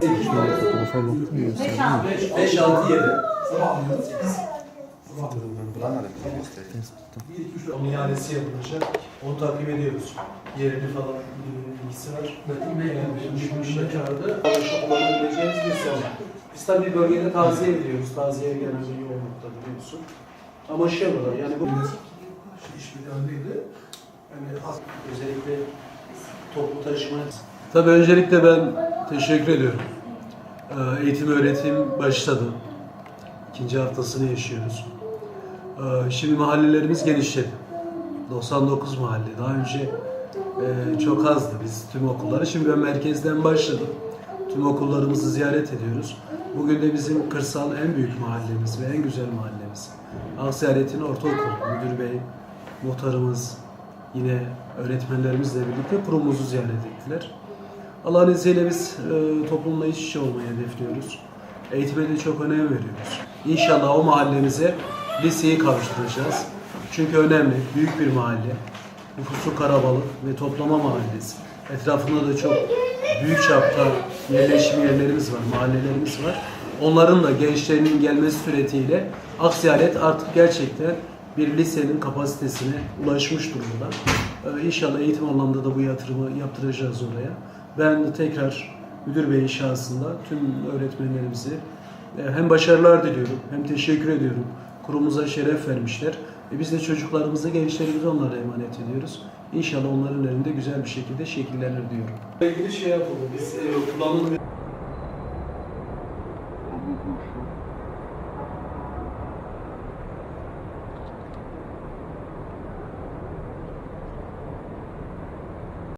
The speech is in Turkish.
Fotoğrafa baktım ya. 5 6 7. Onun ihalesi yapılacak. Onu takip ediyoruz. Yerini falan bilgisi var. Metin Bey gelmiş. Çağırdı. Başta kullanabileceğimiz bir sene. Biz tabii bölgede taziye ediyoruz. Taziye genelde yoğunlukta biliyorsun. Ama şey olarak yani bu işbirliğindeydi. Yani az- özellikle toplu taşıma. Tabii öncelikle ben teşekkür ediyorum. Ee, Eğitim öğretim başladı. İkinci haftasını yaşıyoruz. Ee, Şimdi mahallelerimiz genişledi. 99 mahalle. Daha önce e, çok azdı biz tüm okulları. Şimdi ben merkezden başladım. Tüm okullarımızı ziyaret ediyoruz. Bugün de bizim kırsal en büyük mahallemiz ve en güzel mahallemiz. Aksiyaletin Ortaokulu Müdür Bey, muhtarımız, yine öğretmenlerimizle birlikte kurumumuzu ziyaret ettiler. Allah'ın izniyle biz e, toplumla iç içe olmayı hedefliyoruz. Eğitime de çok önem veriyoruz. İnşallah o mahallemize liseyi kavuşturacağız. Çünkü önemli, büyük bir mahalle. Nüfusu karabalık ve toplama mahallesi. Etrafında da çok büyük çapta yerleşim yerlerimiz var, mahallelerimiz var. Onların da gençlerinin gelmesi suretiyle Aksiyalet artık gerçekten bir lisenin kapasitesine ulaşmış durumda. Ee, İnşallah eğitim anlamda da bu yatırımı yaptıracağız oraya. Ben de tekrar müdür beyin şahsında tüm öğretmenlerimize e, hem başarılar diliyorum hem teşekkür ediyorum. Kurumuza şeref vermişler. E biz de çocuklarımızı, gençlerimizi onlara emanet ediyoruz. İnşallah onların elinde güzel bir şekilde şekillenir diyorum. Ilgili şey yapalım. Biz e, kullanım